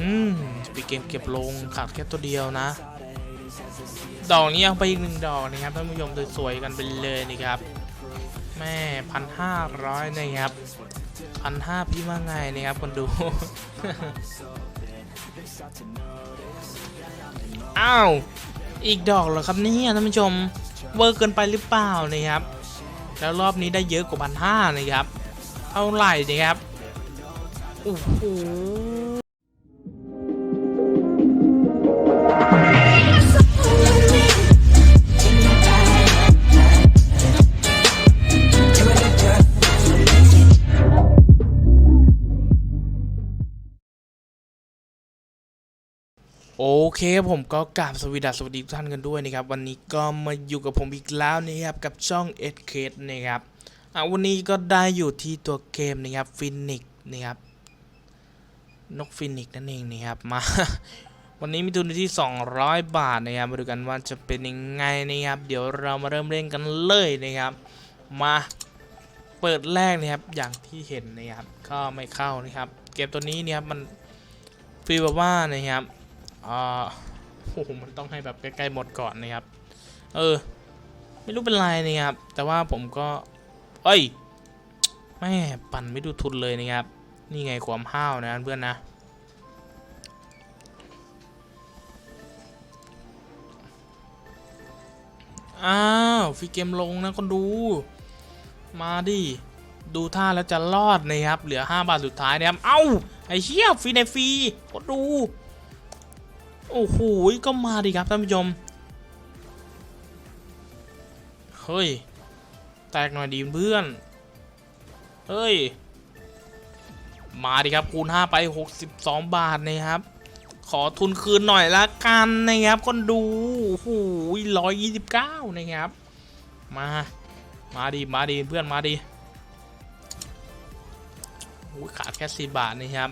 อืมปีเกมเก็บลงขาดแค่ตัวเดียวนะ ดอกนี้เอาไปอีกหนึ่งดอกนะครับท่านผู้ชมสวยๆกันไปเลยนะครับแม่พันห้าร้อยนะครับพันห้าพี่ว่าไงนะครับคนดู อ้าว อีกดอกเหรอครับนี่ท่านผู้ชม เวอร์เกินไปหรือเปล่านะครับ แล้วรอบนี้ได้เยอะกว่าพันห้านะครับ เท่าไหร่นะครับ โอ้โห โอเคผมก็กราบสวัสดีสสวัสดีทุกท่านกันด้วยนะครับ วันนี้ก็มาอยู่กับผมอีกแล้วนะครับกับช่อง s k นะครับอะวันนี้ก็ได้อยู่ที่ตัวเกมนะครับฟินิกนะครับนกฟินิกนั่นเองนะครับมา วันนี้มีทุนที่ 200 บาทนะครับมาดูกันว่าจะเป็นยังไงนะครับ เดี๋ยวเรามาเริ่มเล่นกันเลยนะครับ มาเปิดแรกนะครับอย่างที่เห็นนะครับก็ไม่เข้านะครับ เกมตัวนี้เนี่ยครับมันฟีลแบบว่านะครับ อ่าโอ้โหมันต้องให้แบบใกล้ๆหมดก่อนนะครับ เออ ไม่รู้เป็นไรนะครับ แต่ว่าผมก็ เอ้ยแม่ปั่นไม่ดูทุนเลยนะครับ นี่ไงความห้าวนะเพื่อนนะ อ้าวฟีเกมลงนะคนดู มาดิ ดูท่าแล้วจะรอดนะครับ เหลือ 5 บาทสุดท้ายนะครับ เอ้า ไอ้เชี่ยฟรีในฟรีก็ดู โอ้โหก็มาดิครับท่านผู้ชมเฮ้ย แตกหน่อยดีเพื่อนเฮ้ย มาดิครับคูณ5ไป 62 บาทนะครับ ขอทุนคืนหน่อยละกันนะครับคนดูโอ้โห129นะครับ มา มาดิมาดิเพื่อนมาดิโอ้ยขาดแค่4บาทนะครับ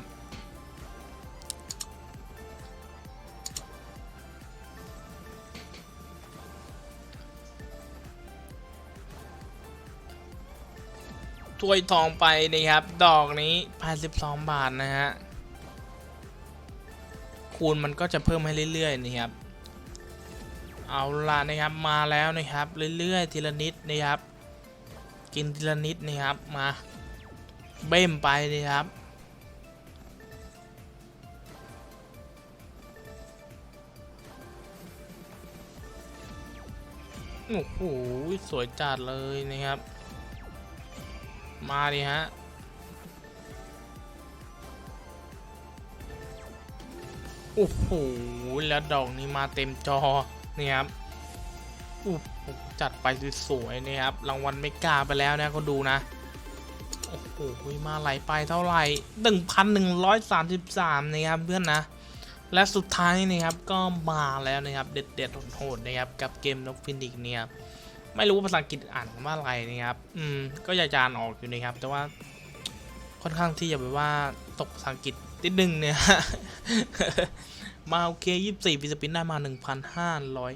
ถ้วยทองไปนะครับ ดอกนี้82บาทนะฮะ คูณมันก็จะเพิ่มให้เรื่อยๆนะครับ เอาล่ะนะครับมาแล้วนะครับ เรื่อยๆ ทีละนิดนะครับ กินทีละนิดนะครับมา เบ้มไปนะครับโอ้โหสวยจัดเลยนะครับ มาดิฮะ โอ้โห แล้วดอกนี้มาเต็มจอ นี่ครับโอ้หจัดไปสวยๆนะครับ รางวัลไม่กล้าไปแล้วนะคนดูนะ โอ้โห มาไหลไปเท่าไหร่1,133นะครับเพื่อนนะ และสุดท้ายนะครับก็มาแล้วนะครับ เด็ดเด็ดๆโหดๆนะครับ กับเกมนกฟินิกซ์เนี่ย ไม่รู้ว่าภาษาอังกฤษอ่านว่าอะไรนะครับอืมก็อยากจะอ่านออกอยู่นะครับ แต่ว่าค่อนข้างที่จะแบบว่าตกภาษาอังกฤษนิดนึงเนี่ยมาโอเคยี่สิบสี่ฟิสปินได้มาหนึ่งพันห้าร้อย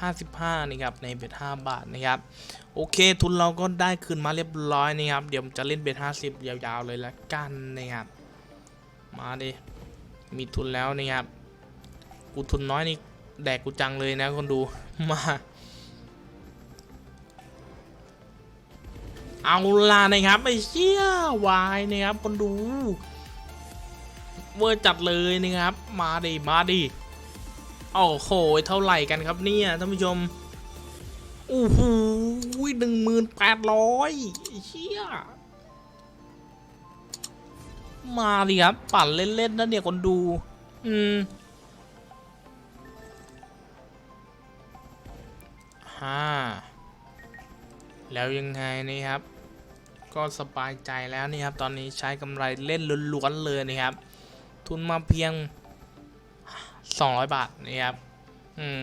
ห้าสิบห้านะครับในเบ็ดห้าบาทนะครับโอเค ทุนเราก็ได้คืนมาเรียบร้อยนะครับ เดี๋ยวจะเล่นเบ็ดห้าสิบยาวๆเลยละกันนะครับมาดิมีทุนแล้วนะครับกูทุนน้อยนี่แดกกูจังเลยนะคนดูมา เอาล่ะนะครับไอ้เชี่ยวายนะครับคนดู เวอร์จัดเลยนะครับ มาดิมาดิโอ้โหเท่าไหร่กันครับเนี่ยท่านผู้ชมโอ้โหหนึ่งหมื่นแปดร้อยเชี่ยมาดิครับ ปั่นเล่นๆนะเนี่ยคนดู อืมฮ่าแล้วยังไงนะครับ ก็สบายใจแล้วนี่ครับ ตอนนี้ใช้กำไรเล่นล้วนๆเลยนะครับ ทุนมาเพียง 200 บาทนะครับ อืม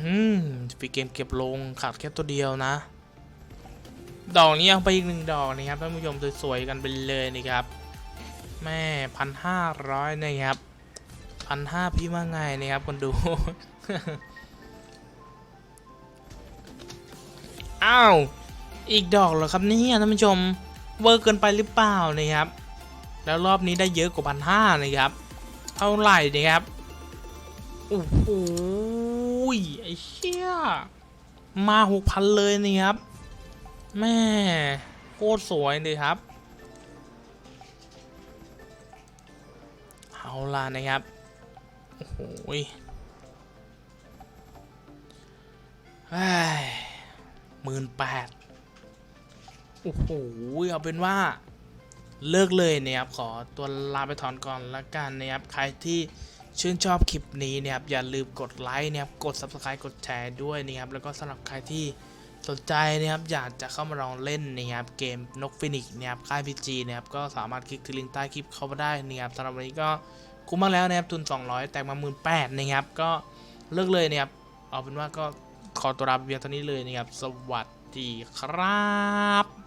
อืมฟีเกมเก็บลงขาดแค่ตัวเดียวนะ ดอกนี้เอาไปอีกหนึ่งดอกนะครับท่านผู้ชมสวยๆกันไปเลยนะครับ แม่พันห้าร้อยนะครับพันห้าพี่ว่าไงนะครับคนดู อ้าว อีกดอกเหรอครับเนี่ยท่านผู้ชม เวอร์เกินไปหรือเปล่านะครับ แล้วรอบนี้ได้เยอะกว่าพันห้านะครับ เท่าไหร่นะครับ โอ้โหไอ้เชี่ย มาหกพันเลยนะครับ แม่โคตรสวยเลยครับ เอาล่ะนะครับ โอ้โห หมื่นแปดโอ้โห เอาเป็นว่าเลิกเลยนะครับ ขอตัวลาไปถอนก่อนละกันนะครับ ใครที่ชื่นชอบคลิปนี้นะครับ อย่าลืมกดไลค์นะครับ กด subscribe กดแชร์ด้วยนะครับ แล้วก็สำหรับใครที่สนใจนะครับ อยากจะเข้ามาลองเล่นนะครับ เกมนกฟินิกนะครับ ค่าย PG นะครับ ก็สามารถคลิกที่ลิงก์ใต้คลิปเข้ามาได้นะครับสำหรับวันนี้ก็คุ้มมากแล้วนะครับ ทุน 200 แตกมา 1 8ื่นนะครับ ก็เลิกเลยนะครับ เอาเป็นว่าก็ ขอตัวลาไปเพียงเท่านี้เลยนะครับ สวัสดีครับ